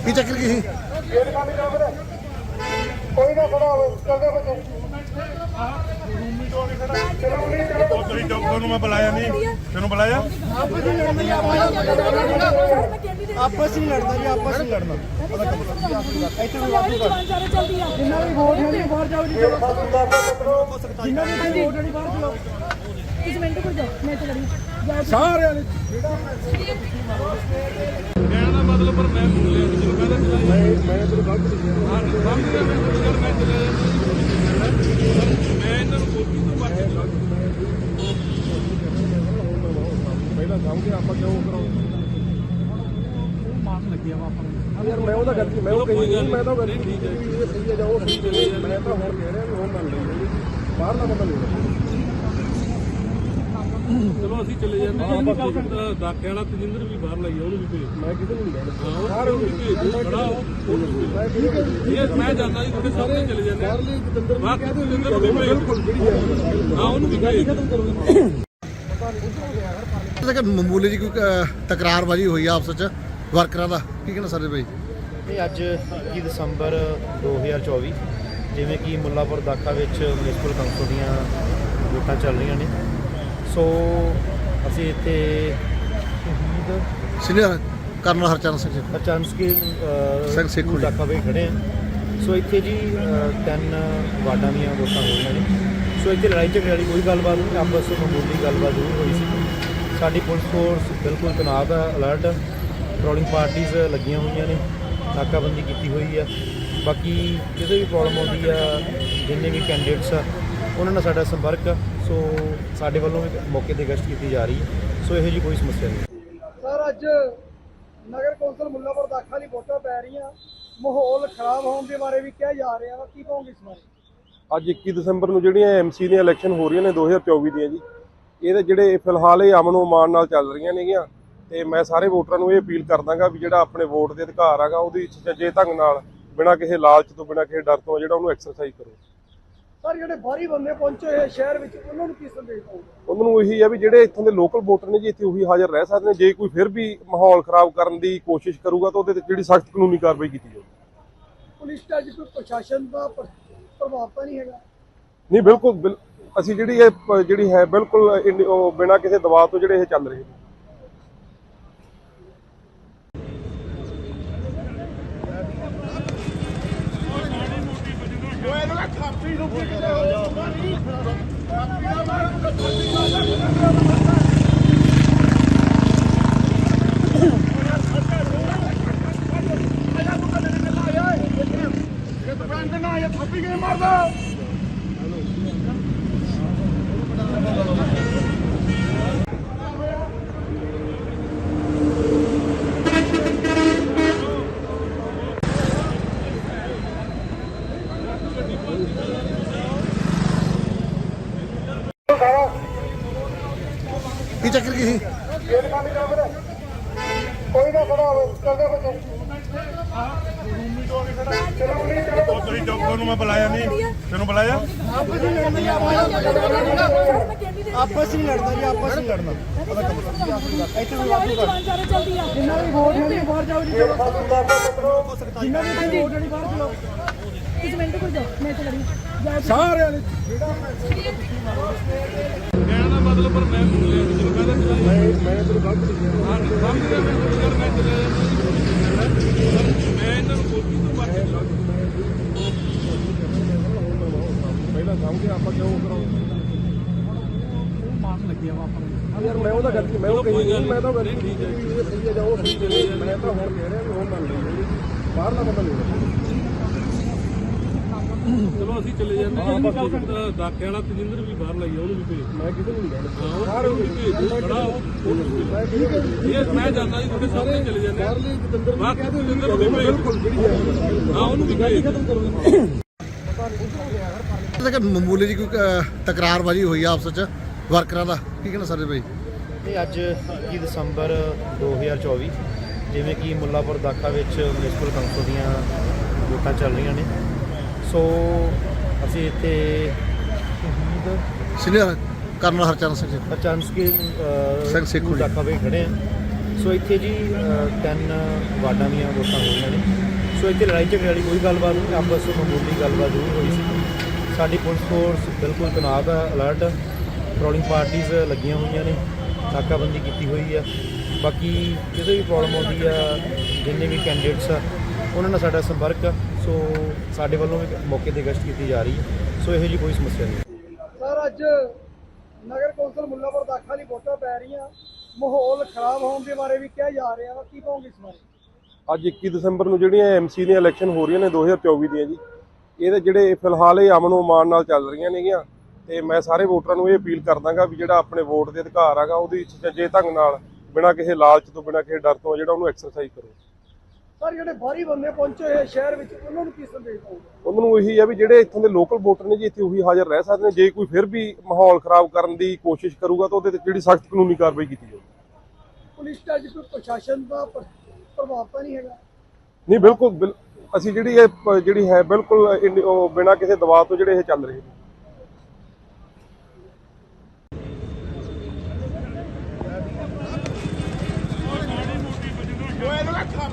ਕੀ ਚੱਕਰ ਕੀ ਸੀ ਕੋਈ ਨਾ ਖੜਾ ਹੋਵੇ ਚੱਲਦੇ ਬੱਚੇ ਉਹ ਤੁਸੀਂ ਡਾਕਟਰ ਨੂੰ ਮੈਂ ਬੁਲਾਇਆ ਨਹੀਂ ਤੈਨੂੰ ਬੁਲਾਇਆ ਆਪਸ ਵਿੱਚ ਲੜਦਾ ਜੀ ਆਪਸ ਵਿੱਚ ਲੜਨਾ ਇੱਥੇ ਵੀ ਵਾਧੂ ਕਰ ਚੱਲਦੀ ਆ ਜਿੰਨਾ ਵੀ ਵੋਟ ਨਹੀਂ ਬਾਹਰ ਜਾਓ ਜੀ ਜਿੰਨਾ ਵੀ ਵੋਟ ਨਹੀਂ ਬਾਹਰ ਚਲੋ ਇੱਕ ਮਿੰਟ ਕੋਲ ਜਾਓ ਮੈਂ ਤੇ ਲੜੀ ਜਾ ਸਾਰਿਆਂ ਨੇ। ਕਹਿਣ ਦਾ ਮਤਲਬ ਪਰ ਮੈਂ ਬੋਲਿਆ ਵੀ ਜਦੋਂ ਕਹਿੰਦਾ ਚਲਾ ਮੈਂ ਮੈਂ ਤੈਨੂੰ ਗਲਤ ਲਿਖਿਆ ਹਾਂ ਸਮਝ ਗਿਆ ਮੈਂ ਤੈਨੂੰ ਯਾਰ ਮੈਂ ਚਲਾ ਮੈਂ ਇਹਨਾਂ ਨੂੰ ਬੋਲੀ ਤੋਂ ਬਾਅਦ ਪਹਿਲਾਂ ਸਮਝੇ ਆਪਾਂ ਕਿਉਂ ਕਰਾਉਂਦੇ ਮਾਰਨ ਲੱਗਿਆ ਵਾ ਆਪਾਂ ਨੂੰ। ਯਾਰ ਮੈਂ ਉਹਦਾ ਗਲਤੀ ਮੈਂ ਉਹ ਕਹੀ ਗੱਲ ਨਹੀਂ ਮੈਂ ਤਾਂ ਨਹੀਂ, ਠੀਕ ਹੈ। ਇਹ ਸਹੀ ਹੈ ਜਾਂ ਉਹ ਸਹੀ ਹੈ। ਮੈਂ ਤਾਂ ਹੁਣ ਕਹਿ ਰਿਹਾ ਵੀ ਹੁਣ ਮੰਨ ਲਈ ਬਾਹਰ ਦਾ ਬੰਦਾ ਨਹੀਂ। ਚਲੋ ਅਸੀਂ ਚਲੇ ਜਾਂਦੇ ਹਾਂ। ਆਪਾਂ ਦਾਖੇ ਵਾਲਾ ਤਜਿੰਦਰ ਵੀ ਬਾਹਰ ਲਾਈ ਉਹਨੂੰ ਵੀ ਭੇਜ ਮੈਂ ਕਿਸੇ ਨੂੰ ਨਹੀਂ ਕਹਿਣਾ ਹਾਂ ਸਾਰੇ ਉਹਨੂੰ ਵੀ ਭੇਜ ਦਿਓ, ਖੜਾ ਉਹ ਇਹ ਮੈਂ ਜਾਂਦਾ ਜੀ ਤੁਹਾਡੇ ਸਾਹਮਣੇ ਚਲੇ ਜਾਂਦੇ ਹਾਂ। ਬਾਹਰ ਤਜਿੰਦਰ ਨੂੰ ਵੀ ਭੇਜ ਦਿਓ। ਹਾਂ। ਉਹਨੂੰ ਵੀ ਭੇਜ ਦਿਓ। ਕਿ ਮਾਮੂਲੀ ਜੀ ਕੋਈ ਤਕਰਾਰਬਾਜ਼ੀ ਹੋਈ ਆ ਆਪਸ ਵਿੱਚ ਵਰਕਰਾਂ ਦਾ। ਕੀ ਕਹਿਣਾ ਸਾਡੇ ਭਾਈ ਇਹ ਅੱਜ 21 ਦਸੰਬਰ 2024 ਜਿਵੇਂ ਕਿ ਮੁੱਲਾਪੁਰ ਦਾਖਾ ਵਿੱਚ ਮਿਊਨਿਸਪਲ ਕਾਉਂਸਲ ਦੀਆਂ ਵੋਟਾਂ ਚੱਲ ਰਹੀਆਂ ਨੇ। ਸੋ ਅਸੀਂ ਇੱਥੇ ਸ਼ਹੀਦ ਸੀਨੀਅਰ ਕਰਨਲ ਹਰਚਰਨ ਸਿੰਘ ਜੀ। ਕੇ ਅ, ਸਿੰਘ ਸੇਖੂ ਜੀ। ਵੇ ਖੜੇ ਆ। ਸੋ ਇੱਥੇ ਜੀ ਤਿੰਨ ਵਾਰਡਾਂ ਦੀਆਂ ਵੋਟਾਂ ਹੋਈਆਂ ਨੇ। ਸੋ ਇੱਥੇ ਲੜਾਈ ਝਗੜੇ ਵਾਲੀ ਕੋਈ ਗੱਲਬਾਤ ਨਹੀਂ ਆਪਸ ਵਿੱਚ ਮਾਮੂਲੀ ਗੱਲਬਾਤ ਜ਼ਰੂਰ ਹੋਈ ਸੀ। ਸਾਡੀ ਪੁਲਿਸ ਫੋਰਸ ਬਿਲਕੁਲ ਤਨਾਬ ਹੈ ਅਲਰਟ ਪੈਟਰੋਲਿੰਗ ਪਾਰਟੀਆਂ ਲੱਗੀਆਂ ਹੋਈਆਂ ਨੇ ਨਾਕਾਬੰਦੀ ਕੀਤੀ ਹੋਈ ਆ। ਬਾਕੀ ਕਿਸੇ ਵੀ ਪ੍ਰੋਬਲਮ ਆਉਂਦੀ ਆ ਜਿੰਨੇ ਵੀ ਕੈਂਡੀਡੇਟਸ ਆ ਉਹਨਾਂ ਨਾਲ ਸਾਡਾ ਸੰਪਰਕ ਸੋ ਸਾਡੇ ਵੱਲੋਂ ਵੀ ਮੌਕੇ ਤੇ ਗਸ਼ਤ ਕੀਤੀ ਜਾ ਰਹੀ ਹੈ। ਸੋ ਇਹੋ ਜਿਹੀ ਕੋਈ ਸਮੱਸਿਆ ਨਹੀਂ। ਸਰ ਅੱਜ ਨਗਰ ਕੌਂਸਲ ਮੁੱਲਾਪੁਰ ਦਾਖਾ ਦੀ ਵੋਟਾਂ ਪੈ ਰਹੀਆਂ। ਮਾਹੌਲ ਖਰਾਬ ਹੋਣ ਦੇ ਬਾਰੇ ਵੀ ਕਿਹਾ ਜਾ ਰਿਹਾ ਕੀ ਕਹੋਗੇ ਇਸ ਬਾਰੇ? ਅੱਜ 21 ਦਸੰਬਰ ਨੂੰ ਜਿਹੜੀਆਂ ਐਮਸੀ ਦੀਆਂ ਇਲੈਕਸ਼ਨ ਹੋ ਰਹੀਆਂ ਨੇ 2024 ਦੀਆਂ ਜੀ ਇਹਦੇ ਜਿਹੜੇ ਫਿਲਹਾਲ ਇਹ ਅਮਨ ਓਮਾਨ ਨਾਲ ਚੱਲ ਰਹੀਆਂ ਨੇਗੀਆਂ ਤੇ ਮੈਂ ਸਾਰੇ ਵੋਟਰਾਂ ਨੂੰ ਇਹ ਅਪੀਲ ਕਰਦਾਗਾ ਵੀ ਜਿਹੜਾ ਆਪਣੇ ਵੋਟ ਦੇ ਅਧਿਕਾਰ ਹੈਗਾ ਉਹਦੀ ਸੁਚੱਜੇ ਢੰਗ ਨਾਲ ਬਿਨਾਂ ਕਿਸੇ ਲਾਲਚ ਤੋਂ ਬਿਨਾਂ ਕਿਸੇ ਡਰ ਤੋਂ ਜਿਹੜਾ ਉਹਨੂੰ ਐਕਸਰਸਾਈਜ਼ ਕਰੋ। ਸਰ ਜਿਹੜੇ ਬਾਹਰੀ ਬੰਦੇ ਪਹੁੰਚੇ ਹੋਏ ਆ ਸ਼ਹਿਰ ਵਿੱਚ ਉਹਨਾਂ ਨੂੰ ਕੀ ਸੰਦੇਸ਼ ਦਊਗਾ? ਉਹਨਾਂ ਨੂੰ ਇਹੀ ਹੈ ਵੀ ਜਿਹੜੇ ਇੱਥੋਂ ਦੇ ਲੋਕਲ ਵੋਟਰ ਨੇ ਜੀ ਇੱਥੇ ਉਹੀ ਹਾਜ਼ਰ ਰਹਿ ਸਕਦੇ ਨੇ। ਜੇ ਕੋਈ ਫਿਰ ਵੀ ਮਾਹੌਲ ਖਰਾਬ ਕਰਨ ਦੀ ਕੋਸ਼ਿਸ਼ ਕਰੂਗਾ ਤਾਂ ਉਹਦੇ ਤੇ ਜਿਹੜੀ ਸਖਤ ਕਾਨੂੰਨੀ ਕਾਰਵਾਈ ਕੀਤੀ ਜਾਊਗੀ। ਪੁਲਿਸ ਦਾ ਕੋਈ ਪ੍ਰਸ਼ਾਸਨ ਦਾ ਪ੍ਰ- ਪ੍ਰਭਾਵ ਤਾਂ ਨਹੀਂ ਹੈਗਾ। ਨਹੀਂ ਬਿਲਕੁਲ ਬਿਲ- ਅਸੀਂ ਜਿਹੜੀ ਇਹ ਜਿਹੜੀ ਹੈ ਬਿਲਕੁਲ ਬਿਨਾਂ ਕਿਸੇ ਦਬਾਅ ਤੋਂ ਜਿਹੜੇ ਇਹ ਚੱਲ ਰਹੇ ਨੇ। man. I can't feed them. ਜਿੰਨਾ ਵੀ ਵੋਟ ਹੋਣੀ ਬਾਹਰ ਜਾਓ ਜੀ ਜਿੰਨਾ ਵੀ ਵੋਟ ਹੋਣੀ ਬਾਹਰ ਚਲੋ ਇੱਕ ਮਿੰਟ ਕੋਲ ਜਾਓ ਮੈਂ ਤੇ ਲੜੀ ਸਾਰਿਆਂ ਨੇ ਕਹਿਣ ਦਾ ਮਤਲਬ ਪਰ ਮੈਂ ਭੁੱਲ ਗਿਆ ਜਦੋਂ ਕਹਿੰਦਾ ਮੈਂ ਮੈਂ ਤੈਨੂੰ ਗਲਤ ਲਿਖਿਆ ਹਾਂ ਸਮਝ ਗਿਆ ਮੈਂ ਕਰ ਮੈਂ ਚਲਾ ਮੈਂ ਇਹਨਾਂ ਨੂੰ ਬੋਲੀ ਤੋਂ ਬਾਅਦ ਚਲਾ ਪਹਿਲਾਂ ਸਮਝ ਆਪਾਂ ਕਿਉਂ ਕਰਾਉਂਦੇ ਮਾਨ ਲੱਗਿਆ ਵਾ ਆਪਾਂ ਯਾਰ ਮੈਂ ਉਹਦਾ ਗਲਤੀ ਮੈਂ ਉਹ ਕਹੀ ਨਹੀਂ ਮੈਂ ਤਾਂ ਗਲਤੀ ਠੀਕ ਹੈ ਇਹ ਸਹੀ ਹੈ ਜਾਂ ਉਹ ਸਹੀ ਹੈ ਮੈਂ ਤਾਂ ਹੁਣ ਕਹਿ ਰਿਹਾ ਵੀ ਹੁਣ ਮੰਨ ਲਈ ਬਾਹਰਲਾ ਪਤਾ ਨਹੀਂ ਚਲੋ ਅਸੀਂ ਚਲੇ ਜਾਂਦੇ ਹਾਂ। ਬਾਕੀ ਦਾਖੇ ਵਾਲਾ ਤਜਿੰਦਰ ਵੀ ਬਾਹਰ ਲਈ ਉਹਨੂੰ ਵੀ ਭੇਜ ਮੈਂ ਕਿਸੇ ਨੂੰ ਨਹੀਂ ਕਹਿਣਾ ਹਾਂ ਸਾਰੇ ਵੀ ਭੇਜ ਦਿਓ, ਖੜਾ ਹੋ ਇਹ ਮੈਂ ਜਾਂਦਾ ਜੀ ਤੁਹਾਡੇ ਸਾਹਮਣੇ ਚਲੇ ਜਾਂਦੇ ਤਜਿੰਦਰ ਨੂੰ। ਹਾਂ। ਉਹਨੂੰ ਵੀ ਭੇਜ ਮਾਮੂਲੀ ਜੀ ਕੋਈ ਤਕਰਾਰਬਾਜ਼ੀ ਹੋਈ ਆ ਆਪਸ ਵਿੱਚ। ਵਰਕਰਾਂ ਦਾ ਕੀ ਕਹਿਣਾ ਸਾਰੇ ਭਾਈ ਇਹ ਅੱਜ 21 ਦਸੰਬਰ 2024 ਜਿਵੇਂ ਕਿ ਮੁੱਲਾਪੁਰ ਦਾਖਾ ਵਿੱਚ ਮਿਊਨਿਸਪਲ ਕੌਂਸਲ ਦੀਆਂ ਵੋਟਾਂ ਚੱਲ ਰਹੀਆਂ ਨੇ। ਸੋ ਅਸੀਂ ਇੱਥੇ ਸੀਨੀਅਰ ਕਰਨਲ ਹਰਚਰਨ ਸਿੰਘ ਜੀ। ਅਚਾਨਸਕੀ ਸਿੰਘ ਸੇਖੂ ਜੀ। ਦਾਖਾ ਵਿੱਚ ਖੜੇ ਆ। ਸੋ ਇੱਥੇ ਜੀ ਅ, ਤਿੰਨ ਵਾਰਡਾਂ ਦੀਆਂ ਵੋਟਾਂ ਹੋਈਆਂ ਨੇ। ਸੋ ਇੱਥੇ ਲੜਾਈ ਝਗੜੇ ਵਾਲੀ ਕੋਈ ਗੱਲਬਾਤ ਨਹੀਂ ਆਪਸ ਵਿੱਚ ਮਾਮੂਲੀ ਗੱਲਬਾਤ ਜ਼ਰੂਰ ਹੋਈ ਸੀ। ਸਾਡੀ ਪੁਲਿਸ ਫੋਰਸ ਬਿਲਕੁਲ ਤਨਾਬ ਹੈ ਅਲਰਟ ਪੈਟਰੋਲਿੰਗ ਪਾਰਟੀਆਂ ਲੱਗੀਆਂ ਹੋਈਆਂ ਨੇ ਨਾਕਾਬੰਦੀ ਕੀਤੀ ਹੋਈ ਆ। ਬਾਕੀ ਕਿਸੇ ਵੀ ਪ੍ਰੋਬਲਮ ਆਉਂਦੀ ਆ ਜਿੰਨੇ ਵੀ ਕੈਂਡੀਡੇਟਸ ਆ ਉਹਨਾਂ ਨਾਲ ਸਾਡਾ ਸੰਪਰਕ ਆ। ਸੋ ਸਾਡੇ ਵੱਲੋਂ ਵੀ ਮੌਕੇ ਤੇ ਗਸ਼ਤ ਕੀਤੀ ਜਾ ਰਹੀ ਹੈ ਸੋ ਇਹੋ ਜਿਹੀ ਕੋਈ ਸਮੱਸਿਆ ਨਹੀਂ। ਸਰ ਅੱਜ ਨਗਰ ਕੌਂਸਲ ਮੁੱਲਾਪੁਰ ਦਾਖਾ ਦੀ ਵੋਟਾਂ ਪੈ ਰਹੀਆਂ। ਮਾਹੌਲ ਖਰਾਬ ਹੋਣ ਦੇ ਬਾਰੇ ਵੀ ਕਿਹਾ ਜਾ ਰਿਹਾ ਵਾ। ਕੀ ਕਹੋਗੇ ਇਸ ਬਾਰੇ? ਅੱਜ 21 ਦਸੰਬਰ ਨੂੰ ਜਿਹੜੀਆਂ ਐਮਸੀ ਦੀਆਂ ਇਲੈਕਸ਼ਨ ਹੋ ਰਹੀਆਂ ਨੇ 2024 ਦੀਆਂ ਜੀ ਇਹਦੇ ਜਿਹੜੇ ਫਿਲਹਾਲ ਇਹ ਅਮਨ ਓਮਾਨ ਨਾਲ ਚੱਲ ਰਹੀਆਂ ਨੇਗੀਆਂ। ਤੇ ਮੈਂ ਸਾਰੇ ਵੋਟਰਾਂ ਨੂੰ ਇਹ ਅਪੀਲ ਕਰਦਾਗਾ ਵੀ ਜਿਹੜਾ ਆਪਣੇ ਵੋਟ ਦੇ ਅਧਿਕਾਰ ਹੈਗਾ ਉਹਦੀ ਸੁਚੱਜੇ ਢੰਗ ਨਾਲ ਬਿਨਾਂ ਕਿਸੇ ਲਾਲਚ ਤੋਂ ਬਿਨਾਂ ਕਿਸੇ ਡਰ ਤੋਂ ਜਿਹੜਾ ਉਹਨੂੰ ਐਕਸਰਸਾਈਜ਼ ਕਰੋ। ਸਰ ਜਿਹੜੇ ਬਾਹਰੀ ਬੰਦੇ ਪਹੁੰਚੇ ਹੋਏ ਸ਼ਹਿਰ ਵਿੱਚ ਉਹਨਾਂ ਨੂੰ ਕੀ ਸੰਦੇਸ਼ ਦਊਗਾ ਉਹਨਾਂ ਨੂੰ ਇਹੀ ਹੈ ਵੀ ਜਿਹੜੇ ਇੱਥੋਂ ਦੇ ਲੋਕਲ ਵੋਟਰ ਨੇ ਜੀ ਇੱਥੇ ਉਹੀ ਹਾਜ਼ਰ ਰਹਿ ਸਕਦੇ ਨੇ। ਜੇ ਕੋਈ ਫਿਰ ਵੀ ਮਾਹੌਲ ਖਰਾਬ ਕਰਨ ਦੀ ਕੋਸ਼ਿਸ਼ ਕਰੂਗਾ ਤਾਂ ਉਹਦੇ ਤੇ ਜਿਹੜੀ ਸਖਤ ਕਾਨੂੰਨੀ ਕਾਰਵਾਈ ਕੀਤੀ ਜਾਊਗੀ। ਪੁਲਿਸ ਦਾ ਕੋਈ ਪ੍ਰਸ਼ਾਸਨ ਦਾ ਪ੍ਰ- ਪ੍ਰਭਾਵ ਤਾਂ ਨਹੀਂ ਹੈਗਾ? ਨਹੀਂ ਬਿਲਕੁਲ ਬਿਲ- ਅਸੀਂ ਜਿਹੜੀ ਇਹ ਜਿਹੜੀ ਹੈ ਬਿਲਕੁਲ ਬਿਨਾਂ ਕਿਸੇ ਦਬਾਅ ਤੋਂ ਜਿਹੜੇ ਇਹ ਚੱਲ ਰਹੇ ਨੇ।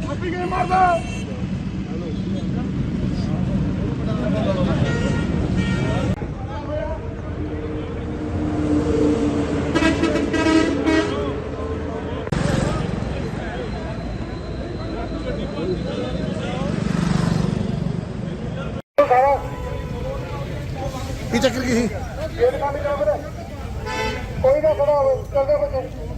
ਥੱਪੀ ਕਿਵੇਂ ਮਾਰਦਾ ਕੀ ਚੱਕਰ ਕੀ ਸੀ ਕੋਈ ਨਾ ਖੜਾ ਹੋਵੇ ਚੱਲਦੇ ਬੱਚੇ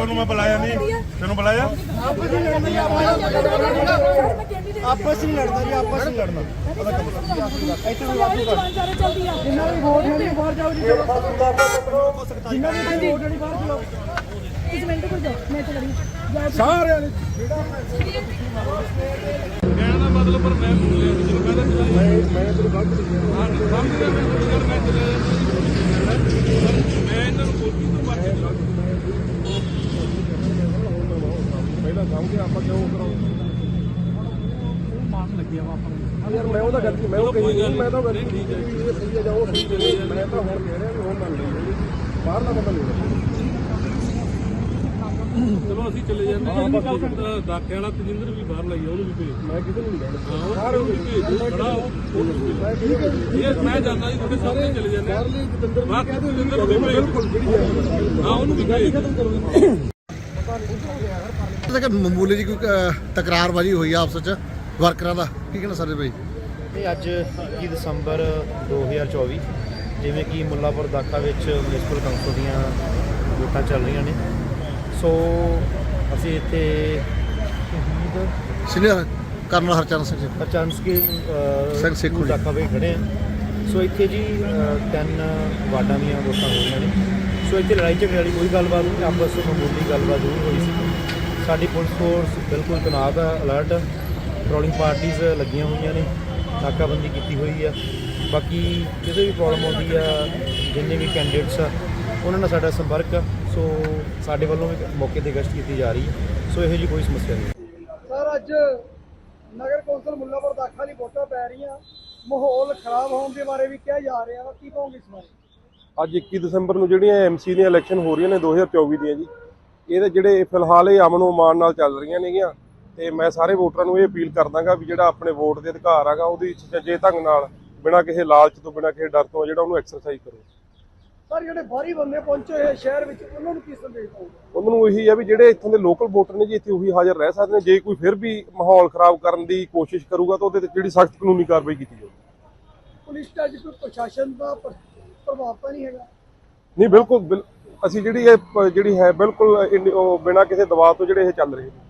ਉਹ ਤੁਸੀਂ ਡਾਕਟਰ ਨੂੰ ਮੈਂ ਬੁਲਾਇਆ ਨਹੀਂ। ਤੈਨੂੰ ਬੁਲਾਇਆ? ਆਪਸ ਨਹੀਂ ਲੜਦਾ ਜੀ ਆਪਸ ਨਹੀਂ ਲੜਦਾ ਜੀ ਆਪਸ ਨਹੀਂ ਲੜਨਾ। ਇੱਥੇ ਵੀ ਵਾਧੂ ਕਰ ਚੱਲਦੀ ਆ ਜਿੰਨਾ ਵੀ ਵੋਟ ਹੋਣੀ ਬਾਹਰ ਜਾਓ ਜੀ ਜਿੰਨਾ ਵੀ ਵੋਟ ਹੋਣੀ ਬਾਹਰ ਚਲੋ ਇੱਕ ਮਿੰਟ ਕੋਲ ਜਾਓ ਮੈਂ ਤੇ ਲੜੀ ਜਾ ਸਾਰਿਆਂ ਨੇ। ਕਹਿਣ ਦਾ ਮਤਲਬ ਪਰ ਮੈਂ ਗਿਆ ਜਦੋਂ ਕਹਿੰਦਾ ਮੈਂ ਮੈਂ ਤੈਨੂੰ ਗਲਤ ਲਿਖਿਆ ਹਾਂ ਸਮਝ ਗਿਆ ਮੈਂ ਕੁਝ ਕਰ ਮੈਂ ਚਲਾ ਜਾਂਦਾ ਮੈਂ ਇਹਨਾਂ ਨੂੰ ਬੋਲੀ ਤੋਂ ਬਾਅਦ ਚਲਾ ਪਹਿਲਾਂ ਸਮਝ ਆਪਾਂ ਕਿਉਂ ਕਰਾਉਂਦੇ ਮਾਨ ਲੱਗਿਆ ਵਾ ਆਪਾਂ ਯਾਰ ਮੈਂ ਉਹਦਾ ਗਲਤੀ ਮੈਂ ਉਹ ਕਹੀ ਮੈਂ ਤਾਂ ਗਲਤੀ ਠੀਕ ਹੈ ਸਹੀ ਹੈ ਜਾਂ ਉਹ ਸਹੀ ਹੈ ਮੈਂ ਤਾਂ ਹੁਣ ਕਹਿ ਰਿਹਾ ਵੀ ਹੁਣ ਮੰਨ ਲਈ ਬਾਹਰਲਾ ਪਤਾ ਨਹੀਂ ਚਲੋ ਅਸੀਂ ਚਲੇ ਜਾਂਦੇ ਹਾਂ। ਬਾਕੀ ਦਾਖੇ ਵਾਲਾ ਤਜਿੰਦਰ ਵੀ ਬਾਹਰ ਲਈ ਉਹਨੂੰ ਵੀ ਭੇਜ ਦਿਓ। ਮੈਂ ਕਿਸੇ ਨੂੰ ਨਹੀਂ ਕਹਿਣਾ ਹਾਂ ਸਾਰੇ ਵੀ ਭੇਜ ਦਿਓ, ਖੜਾ ਹੋ ਇਹ ਮੈਂ ਜਾਂਦਾ ਜੀ ਤੁਹਾਡੇ ਸਾਹਮਣੇ ਚਲੇ ਜਾਂਦੇ ਹਾਂ। ਬਾਕੀ ਤਜਿੰਦਰ ਨੂੰ ਵੀ ਭੇਜ ਦਿਓ। ਹਾਂ। ਉਹਨੂੰ ਵੀ ਭੇਜ ਦਿਓ। ਤੇ ਕਿ ਮਾਮੂਲੀ ਜੀ ਕੋਈ ਤਕਰਾਰਬਾਜ਼ੀ ਹੋਈ ਆ ਆਪਸ ਵਿੱਚ ਵਰਕਰਾਂ ਦਾ। ਕੀ ਕਹਿਣਾ ਸਾਡੇ ਬਾਈ? ਇਹ ਅੱਜ 21 ਦਸੰਬਰ 2024 ਜਿਵੇਂ ਕਿ ਮੁੱਲਾਪੁਰ ਦਾਖਾ ਵਿੱਚ ਮਿਊਨਿਸਪਲ ਕਾਉਂਸਲ ਦੀਆਂ ਵੋਟਾਂ ਚੱਲ ਰਹੀਆਂ ਨੇ। ਸੋ ਅਸੀਂ ਇੱਥੇ ਸ਼ਹੀਦ ਸੀਨੀਅਰ ਕਰਨਲ ਹਰਚਰਨ ਸਿੰਘ ਜੀ। ਅਚਾਨਸਕੀ ਸਿੰਘ ਸੇਖੂ ਜੀ। ਦਾਖਾ ਵਿੱਚ ਖੜੇ ਆ ਸੋ ਇੱਥੇ ਜੀ ਤਿੰਨ ਵਾਰਡਾਂ ਦੀਆਂ ਵੋਟਾਂ ਹੋਈਆਂ ਨੇ। ਸੋ ਇੱਥੇ ਲੜਾਈ ਝਗੜੇ ਵਾਲੀ ਕੋਈ ਗੱਲਬਾਤ ਨਹੀਂ ਆਪਸ ਵਿੱਚ ਮਾਮੂਲੀ ਗੱਲਬਾਤ ਜ਼ਰੂਰ ਹੋਈ ਸੀ। ਸਾਡੀ ਪੁਲਿਸ ਫੋਰਸ ਬਿਲਕੁਲ ਤਨਾਤ ਆ ਅਲਰਟ ਪੈਟਰੋਲਿੰਗ ਪਾਰਟੀਆਂ ਲੱਗੀਆਂ ਹੋਈਆਂ ਨੇ ਨਾਕਾਬੰਦੀ ਕੀਤੀ ਹੋਈ ਆ। ਬਾਕੀ ਜਦੋਂ ਵੀ ਪ੍ਰੋਬਲਮ ਆਉਂਦੀ ਆ ਜਿੰਨੇ ਵੀ ਕੈਂਡੀਡੇਟਸ ਆ ਉਹਨਾਂ ਨਾਲ ਸਾਡਾ ਸੰਪਰਕ ਆ। ਸੋ ਸਾਡੇ ਵੱਲੋਂ ਵੀ ਮੌਕੇ ਤੇ ਗਸ਼ਤ ਕੀਤੀ ਜਾ ਰਹੀ ਹੈ। ਸੋ ਇਹੋ ਜੀ ਕੋਈ ਸਮੱਸਿਆ ਨਹੀਂ। ਸਰ ਅੱਜ ਨਗਰ ਕੌਂਸਲ ਮੁੱਲਾਪੁਰ ਦਾਖਾ ਦੀ ਵੋਟਾਂ ਪੈ ਰਹੀਆਂ। ਮਾਹੌਲ ਖਰਾਬ ਹੋਣ ਦੇ ਬਾਰੇ ਵੀ ਕਿਹਾ ਜਾ ਰਿਹਾ ਵਾ। ਕੀ ਕਹੋਗੇ ਇਸ ਬਾਰੇ? ਅੱਜ 21 ਦਸੰਬਰ ਨੂੰ ਜਿਹੜੀਆਂ ਐਮਸੀ ਦੀਆਂ ਇਲੈਕਸ਼ਨ ਹੋ ਰਹੀਆਂ ਨੇ 2024 ਦੀਆਂ ਜੀ ਇਹਦੇ ਜਿਹੜੇ ਫਿਲਹਾਲ ਇਹ ਅਮਨ ਓਮਾਨ ਨਾਲ ਚੱਲ ਰਹੀਆਂ ਨੇਗੀਆਂ ਤੇ ਮੈਂ ਸਾਰੇ ਵੋਟਰਾਂ ਨੂੰ ਇਹ ਅਪੀਲ ਕਰਦਾਗਾ ਵੀ ਜਿਹੜਾ ਆਪਣੇ ਵੋਟ ਦੇ ਅਧਿਕਾਰ ਹੈਗਾ ਉਹਦੀ ਸੁਚੱਜੇ ਢੰਗ ਨਾਲ ਬਿਨਾਂ ਕਿਸੇ ਲਾਲਚ ਤੋਂ ਬਿਨਾਂ ਕਿਸੇ ਡਰ ਤੋਂ ਜਿਹੜਾ ਉਹਨੂੰ ਐਕਸਰਸਾਈਜ਼ ਕਰੋ। ਸਰ ਜਿਹੜੇ ਬਾਹਰੀ ਬੰਦੇ ਪਹੁੰਚੇ ਹੋਏ ਸ਼ਹਿਰ ਵਿੱਚ ਉਹਨਾਂ ਨੂੰ ਕੀ ਸੰਦੇਸ਼ ਦਓਗੇ ਉਹਨਾਂ ਨੂੰ ਇਹੀ ਆ ਵੀ ਜਿਹੜੇ ਇੱਥੋਂ ਦੇ ਲੋਕਲ ਵੋਟਰ ਨੇ ਜੀ ਇੱਥੇ ਉਹੀ ਹਾਜ਼ਰ ਰਹਿ ਸਕਦੇ ਨੇ। ਜੇ ਕੋਈ ਫਿਰ ਵੀ ਮਾਹੌਲ ਖਰਾਬ ਕਰਨ ਦੀ ਕੋਸ਼ਿਸ਼ ਕਰੂਗਾ ਤਾਂ ਉਹਦੇ ਤੇ ਜਿਹੜੀ ਸਖਤ ਕਾਨੂੰਨੀ ਕਾਰਵਾਈ ਕੀਤੀ ਜਾਊਗੀ। ਪੁਲਿਸ ਦਾ ਅੱਜ ਕੋਈ ਪ੍ਰਸ਼ਾਸਨ ਦਾ ਪ੍ਰ- ਪ੍ਰਭਾਵ ਤਾਂ ਨਹੀਂ ਹੈਗਾ। ਨਹੀਂ ਬਿਲਕੁਲ ਬਿਲ- ਅਸੀਂ ਜਿਹੜੀ ਇਹ ਜਿਹੜੀ ਹੈ ਬਿਲਕੁਲ ਬਿਨਾਂ ਕਿਸੇ ਦਬਾਅ ਤੋਂ ਜਿਹੜੇ ਇਹ ਚੱਲ ਰਹੇ ਨੇ।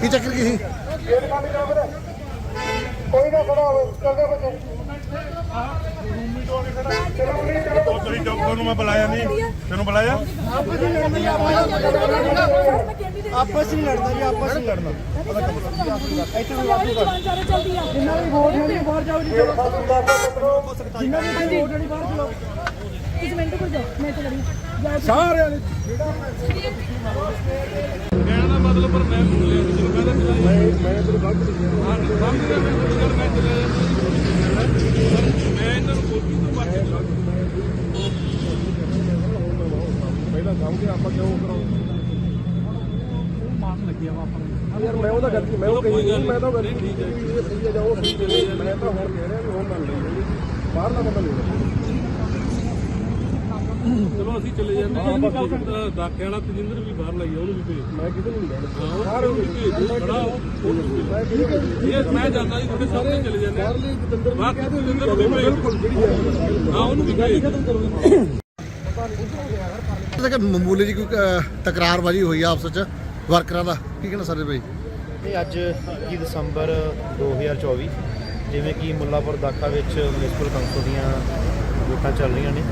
ਕੀ ਚੱਕਰ ਕੀ ਸੀ ਕੋਈ ਨਾ ਖੜਾ ਹੋਵੇ ਚੱਲਦੇ ਬੱਚੇ ਉਹ ਤੇਰੀ ਚੌਕਰ ਨੂੰ ਮੈਂ ਬੁਲਾਇਆ ਨਹੀਂ ਤੈਨੂੰ ਬੁਲਾਇਆ ਆਪਸ ਨਹੀਂ ਲੜਦਾ ਜੀ ਆਪਸ ਨਹੀਂ ਲੜਨਾ ਇੱਥੇ ਵੀ ਵਾਪਸ ਕਰ ਚਲਦੀ ਆ ਜਿੰਨਾ ਵੀ ਵੋਟ ਹੋਣੀ ਬਾਹਰ ਜਾਓ ਜੀ ਚਲੋ ਜਿੰਨਾ ਵੀ ਵੋਟ ਹੋਣੀ ਬਾਹਰ ਚਲੋ ਇੱਕ ਮਿੰਟ ਕੋਲ ਜਾਓ ਮੈਂ ਚੱਲ ਰਹੀ ਹਾਂ ਸਾਰਿਆਂ ਨੇ ਕਹਿਣ ਦਾ ਮਤਲਬ ਪਰ ਮੈਂ ਬੋਲਿਆ ਨਹੀਂ ਮੈਂ ਤਾਂ ਚਲਾ ਮੈਂ ਮੈਂ ਤੈਨੂੰ ਗਲਤ ਨਹੀਂ ਹਾਂ ਸਮਝ ਗਿਆ ਮੈਂ ਕੋਈ ਗੱਲ ਮੈਂ ਚਲਾ ਮੈਂ ਇਹਨਾਂ ਨੂੰ ਕੋਈ ਤੋਂ ਬਾਅਦ ਪਹਿਲਾਂ ਸਮਝੇ ਆਪਾਂ ਕਿਉਂ ਕਰਾਉਂ ਯਾਰ ਮੈਂ ਉਹਦਾ ਗਲਤੀ ਮੈਂ ਉਹ ਕਹੀ ਨਹੀਂ ਮੈਂ ਤਾਂ ਗਲਤੀ ਠੀਕ ਹੈ ਇਹ ਸਹੀ ਹੈ ਜਾਓ ਠੀਕ ਹੈ ਮੈਂ ਤਾਂ ਹੁਣ ਕਹਿ ਰਿਹਾ ਵੀ ਹੁਣ ਮੰਨ ਲਈ ਬਾਹਰ ਦਾ ਬੰਦਾ ਨਹੀਂ ਚਲੋ ਅਸੀਂ ਚਲੇ ਜਾਂਦੇ ਹਾਂ। ਦਾਖੇ ਵਾਲਾ ਤਜਿੰਦਰ ਵੀ ਬਾਹਰ ਲਾਈ ਆ ਉਹਨੂੰ ਵੀ ਭੇਜ ਮੈਂ ਕਿਤੇ ਨਹੀਂ ਲੈਣਾ ਹਾਂ ਸਾਰੇ ਉਹਨੂੰ ਵੀ ਭੇਜ ਦਿਓ ਖੜਾ ਹੋ ਉਹਨੂੰ ਵੀ ਭੇਜ ਦਿਓ। ਇਹ ਮੈਂ ਜਾਂਦਾ ਜੀ ਤੁਹਾਡੇ ਸਾਹਮਣੇ ਚਲੇ ਜਾਂਦੇ ਹਾਂ। ਬਾਕੀ ਤਜਿੰਦਰ ਨੂੰ ਵੀ ਭੇਜ ਦਿਓ। ਹਾਂ। ਉਹਨੂੰ ਵੀ ਭੇਜ ਦਿਓ। ਕਿ ਮਾਮੂਲੀ ਜੀ ਕੋਈ ਤਕਰਾਰਬਾਜ਼ੀ ਹੋਈ ਆ ਆਪਸ ਵਿੱਚ ਵਰਕਰਾਂ ਦਾ। ਕੀ ਕਹਿਣਾ ਸਾਡੇ ਬਾਈ? ਇਹ ਅੱਜ 21 ਦਸੰਬਰ 2024 ਜਿਵੇਂ ਕਿ ਮੁੱਲਾਪੁਰ ਦਾਖਾ ਵਿੱਚ ਮਿਊਨਿਸਪਲ ਕਾਉਂਸਲ ਦੀਆਂ ਵੋਟਾਂ ਚੱਲ ਰਹੀਆਂ ਨੇ।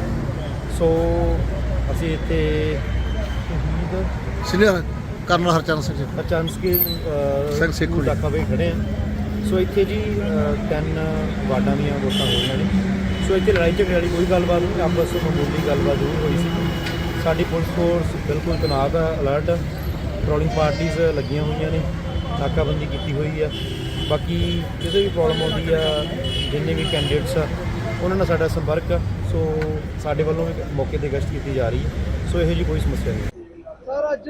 ਸੋ ਅਸੀਂ ਇੱਥੇ ਸ਼ਹੀਦ ਸੀਨੀਅਰ ਕਰਨਲ ਹਰਚਰਨ ਸਿੰਘ ਜੀ। ਅਚਾਨਸਕੀ ਸਿੰਘ ਸੇਖੂ। ਦਾਖਾ ਵਿੱਚ ਖੜੇ ਆ। ਸੋ ਇੱਥੇ ਜੀ ਤਿੰਨ ਵਾਰਡਾਂ ਦੀਆਂ ਵੋਟਾਂ ਹੋਈਆਂ ਨੇ। ਸੋ ਇੱਥੇ ਲੜਾਈ ਝਗੜੇ ਵਾਲੀ ਕੋਈ ਗੱਲਬਾਤ ਨਹੀਂ ਆਪਸ ਵਿੱਚ ਮਾਮੂਲੀ ਗੱਲਬਾਤ ਜ਼ਰੂਰ ਹੋਈ ਸੀ। ਸਾਡੀ ਪੁਲਿਸ ਫੋਰਸ ਬਿਲਕੁਲ ਤਨਾਤ ਆ। ਅਲਰਟ ਪੈਟਰੋਲਿੰਗ ਪਾਰਟੀਆਂ ਲੱਗੀਆਂ ਹੋਈਆਂ ਨੇ ਨਾਕਾਬੰਦੀ ਕੀਤੀ ਹੋਈ ਆ। ਬਾਕੀ ਜਦੋਂ ਵੀ ਪ੍ਰੋਬਲਮ ਆਉਂਦੀ ਆ ਜਿੰਨੇ ਵੀ ਕੈਂਡੀਡੇਟਸ ਆ ਉਹਨਾਂ ਨਾਲ ਸਾਡਾ ਸੰਪਰਕ ਸੋ ਸਾਡੇ ਵੱਲੋਂ ਵੀ ਮੌਕੇ ਤੇ ਗਸ਼ਤ ਕੀਤੀ ਜਾ ਰਹੀ ਹੈ। ਸੋ ਇਹੋ ਜੀ ਕੋਈ ਸਮੱਸਿਆ ਨਹੀਂ। ਸਰ ਅੱਜ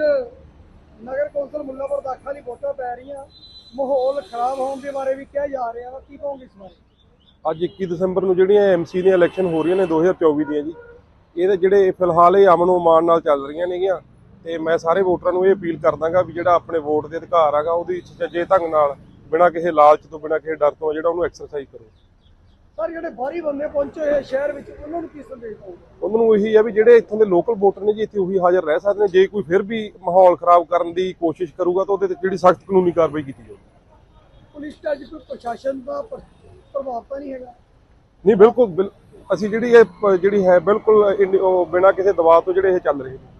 ਨਗਰ ਕੌਂਸਲ ਮੁੱਲਾਪੁਰ ਦਾਖਾ ਦੀ ਵੋਟਾਂ ਪੈ ਰਹੀਆਂ। ਮਾਹੌਲ ਖਰਾਬ ਹੋਣ ਦੇ ਬਾਰੇ ਵੀ ਕਿਹਾ ਜਾ ਰਿਹਾ ਕੀ ਕਹੋਗੇ ਇਸ ਬਾਰੇ? ਅੱਜ 21 ਦਸੰਬਰ ਨੂੰ ਜਿਹੜੀਆਂ ਐਮਸੀ ਦੀਆਂ ਇਲੈਕਸ਼ਨ ਹੋ ਰਹੀਆਂ ਨੇ 2024 ਦੀਆਂ ਜੀ ਇਹਦੇ ਜਿਹੜੇ ਫਿਲਹਾਲ ਇਹ ਅਮਨ ਓਮਾਨ ਨਾਲ ਚੱਲ ਰਹੀਆਂ ਨੇਗੀਆਂ ਤੇ ਮੈਂ ਸਾਰੇ ਵੋਟਰਾਂ ਨੂੰ ਇਹ ਅਪੀਲ ਕਰਦਾਗਾ ਵੀ ਜਿਹੜਾ ਆਪਣੇ ਵੋਟ ਦੇ ਅਧਿਕਾਰ ਹੈਗਾ ਉਹਦੀ ਸੁਚੱਜੇ ਢੰਗ ਨਾਲ ਬਿਨਾਂ ਕਿਸੇ ਲਾਲਚ ਤੋਂ ਬਿਨਾਂ ਕਿਸੇ ਡਰ ਤੋਂ ਜਿਹੜਾ ਉਹਨੂੰ ਐਕਸਰਸਾਈਜ਼ ਕਰੋ। ਸਰ ਜਿਹੜੇ ਬਾਹਰੀ ਬੰਦੇ ਪਹੁੰਚੇ ਹੋਏ ਸ਼ਹਿਰ ਵਿੱਚ ਉਹਨਾਂ ਨੂੰ ਕੀ ਸੰਦੇਸ਼ ਦਓਗੇ ਉਹਨਾਂ ਨੂੰ ਇਹੀ ਆ ਵੀ ਜਿਹੜੇ ਇੱਥੋਂ ਦੇ ਲੋਕਲ ਵੋਟਰ ਨੇ ਜੀ ਇੱਥੇ ਉਹੀ ਹਾਜ਼ਰ ਰਹਿ ਸਕਦੇ ਨੇ। ਜੇ ਕੋਈ ਫਿਰ ਵੀ ਮਾਹੌਲ ਖਰਾਬ ਕਰਨ ਦੀ ਕੋਸ਼ਿਸ਼ ਕਰੂਗਾ ਤਾਂ ਉਹਦੇ ਤੇ ਜਿਹੜੀ ਸਖਤ ਕਾਨੂੰਨੀ ਕਾਰਵਾਈ ਕੀਤੀ ਜਾਊਗੀ। ਪੁਲਿਸ ਦਾ ਅੱਜ ਕੋਈ ਪ੍ਰਸ਼ਾਸਨ ਦਾ ਪ੍ਰ- ਪ੍ਰਭਾਵ ਤਾਂ ਨਹੀਂ ਹੈਗਾ। ਨਹੀਂ ਬਿਲਕੁਲ ਬਿਲ- ਅਸੀਂ ਜਿਹੜੀ ਇਹ ਪ- ਜਿਹੜੀ ਹੈ ਬਿਲਕੁਲ ਇੰਨੀ- ਉਹ ਬਿਨਾਂ ਕਿਸੇ ਦਬਾਅ ਤੋਂ ਜਿਹੜੇ ਇਹ ਚੱਲ ਰਹੇ ਨੇ।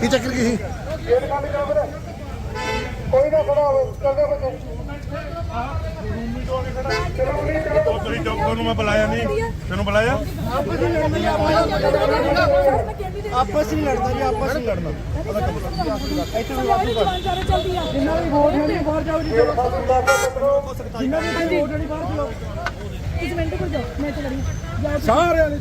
ਕੀ ਚੱਕਰ ਕੀ ਸੀ? ਕੋਈ ਨਾ ਖੜਾ ਹੋਵੇ ਚੱਲਦੇ ਬੱਚੇ ਉਹ ਤੁਸੀਂ ਚੌਕ ਨੂੰ ਮੈਂ ਬੁਲਾਇਆ ਨਹੀਂ। ਤੈਨੂੰ ਬੁਲਾਇਆ? ਆਪਸ ਨਹੀਂ ਲੜਨਾ ਜੀ ਆਪਸ ਨਹੀਂ ਲੜਨਾ। ਇੱਥੇ ਵੀ ਵਾਪਸ ਕਰ ਚਲਦੀ ਆ ਜਿੰਨਾ ਦੀ ਵੋਟ ਹੈ ਨਹੀਂ ਬਾਹਰ ਜਾਓ ਜੀ। ਚਲੋ ਜਿੰਨਾ ਦੀ ਇੱਥੇ ਵੋਟ ਹੈ ਨਹੀਂ ਬਾਹਰ ਚਲੋ ਕੋਲ ਜਾਓ ਮੈਂ ਰਹੀ ਹਾਂ ਸਾਰਿਆਂ ਨੇ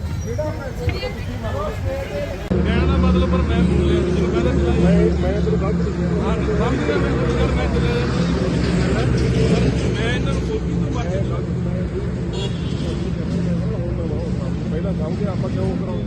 ਕਹਿਣ ਦਾ ਮਤਲਬ ਪਰ ਮੈਂ ਬੋਲਿਆ ਨਹੀਂ ਮੈਂ ਮੈਂ ਮੈਂ ਤੈਨੂੰ ਗਲਤ ਨਹੀਂ ਹਾਂ ਸਮਝ ਗਿਆ ਮੈਂ ਤੈਨੂੰ ਯਾਰ ਮੈਂ ਚਲਾ ਮੈਂ ਇਹਨਾਂ ਨੂੰ ਕੋਪੀ ਤੋਂ ਬਾਅਦ ਪਹਿਲਾਂ ਸਮਝੇ ਆਪਾਂ ਕਿਉਂ ਕਰਾਉਂਦੇ